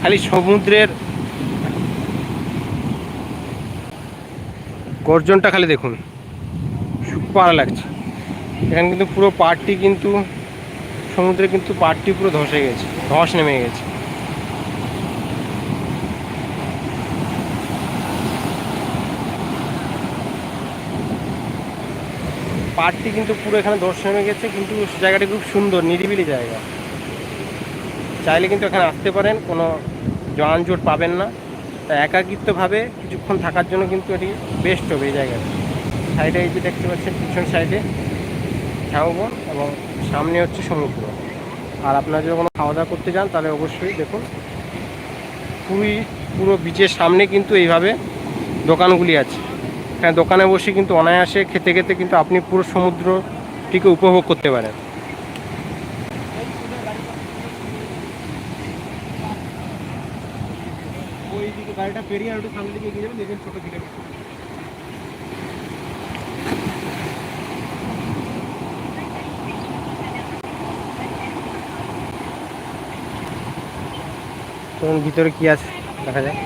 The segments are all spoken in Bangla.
খালি সমুদ্রের গর্জনটা খালি দেখুন। সুপার লাগছে। এখানে কিন্তু পুরো পাড়টি কিন্তু, সমুদ্রে কিন্তু পাড়টি পুরো ধসে গেছে, ধস নেমে গেছে। পাড়টি কিন্তু পুরো এখানে ধস নেমে গেছে, কিন্তু জায়গাটি খুব সুন্দর, নিরিবিলি জায়গা। চাইলে কিন্তু এখানে আসতে পারেন, কোনো যানজট পাবেন না। তাই একাকিত্বভাবে কিছুক্ষণ থাকার জন্য কিন্তু এটি বেস্ট হবে এই জায়গাটা। সাইডে এই যে দেখতে পাচ্ছেন, পিছন সাইডে ঝাউবন এবং সামনে হচ্ছে সমুদ্র। আর আপনারা যদি কোনো খাওয়া দাওয়া করতে যান, তাহলে অবশ্যই দেখুন, পুরী, পুরো বিচের সামনে কিন্তু এইভাবে দোকানগুলি আছে। এখানে দোকানে বসে কিন্তু অনায়াসে খেতে খেতে কিন্তু আপনি পুরো সমুদ্রটিকে উপভোগ করতে পারেন। ওই দিকে গাড়িটা পেরিয়ে আর একটু দিকে এগিয়ে যাবেন দেখবেন ছোটো ভিতরে কি আছে? দেখা যায়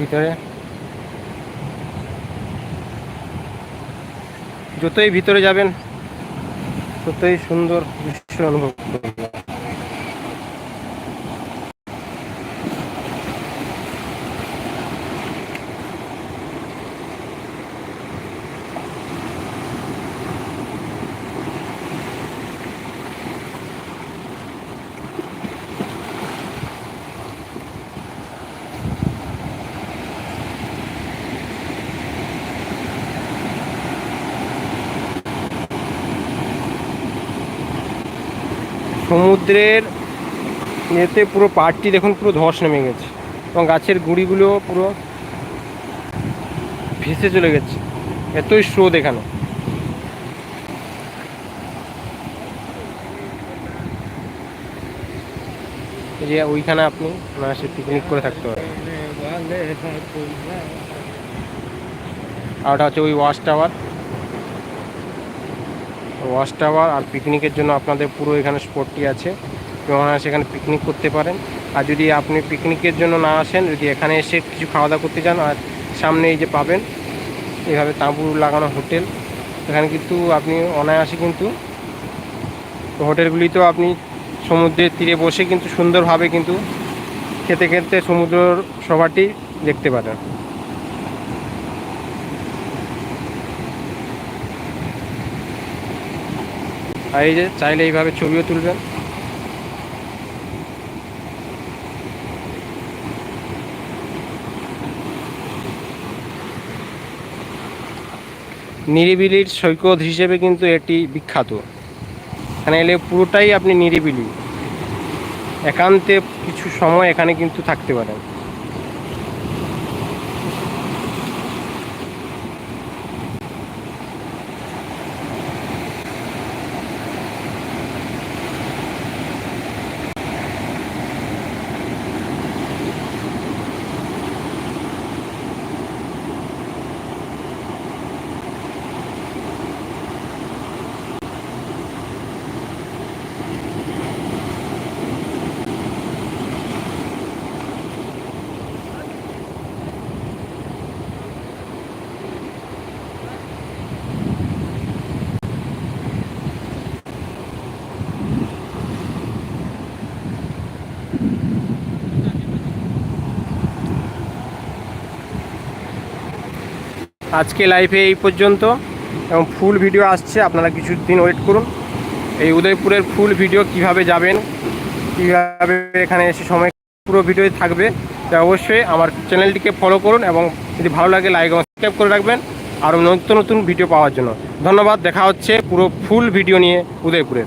ভিতরে। যতই ভিতরে যাবেন, ততই সুন্দর দৃশ্য অনুভব করবেন। সমুদ্রের এতে পুরো পাড়টি দেখুন, পুরো ধস নেমে গেছে এবং গাছের গুঁড়িগুলো পুরো ভেসে চলে গেছে। এতই স্রোত এখানে। যে ওইখানে আপনি অনায়াসে পিকনিক করে থাকতে পারেন। আর ওটা হচ্ছে ওই ওয়াশ টাওয়ার ওয়াশ টাওয়ার আর পিকনিকের জন্য আপনাদের পুরো এখানে স্পটটি আছে। আপনারা সেখানে পিকনিক করতে পারেন। আর যদি আপনি পিকনিকের জন্য না আসেন, যদি এখানে এসে কিছু খাওয়া দাওয়া করতে চান, আর সামনে এই যে পাবেন এইভাবে তাঁবু লাগানো হোটেল। এখানে কিন্তু আপনি অনায়াসে কিন্তু হোটেলগুলিতেও আপনি সমুদ্রের তীরে বসে কিন্তু সুন্দরভাবে কিন্তু খেতে খেতে সমুদ্রের সভাটি দেখতে পারেন আর এই যে, চাইলে এইভাবে ছবিও তুলবেন। নিরিবিলির সৈকত হিসেবে কিন্তু এটি বিখ্যাত। এখানে এলে পুরোটাই আপনি নিরিবিলি। একান্তে কিছু সময় এখানে কিন্তু থাকতে পারেন। আজকে লাইভে এই পর্যন্ত। এবং ফুল ভিডিও আসছে, আপনারা কিছুদিন ওয়েট করুন। এই উদয়পুরের ফুল ভিডিও কীভাবে যাবেন, কীভাবে এখানে এসে সময় পুরো ভিডিও থাকবে, তাই অবশ্যই আমার চ্যানেলটিকে ফলো করুন এবং যদি ভালো লাগে লাইক এবং সাবস্ক্রাইব করে রাখবেন। আরও নতুন নতুন ভিডিও পাওয়ার জন্য। ধন্যবাদ, দেখা হচ্ছে পুরো ফুল ভিডিও নিয়ে উদয়পুরের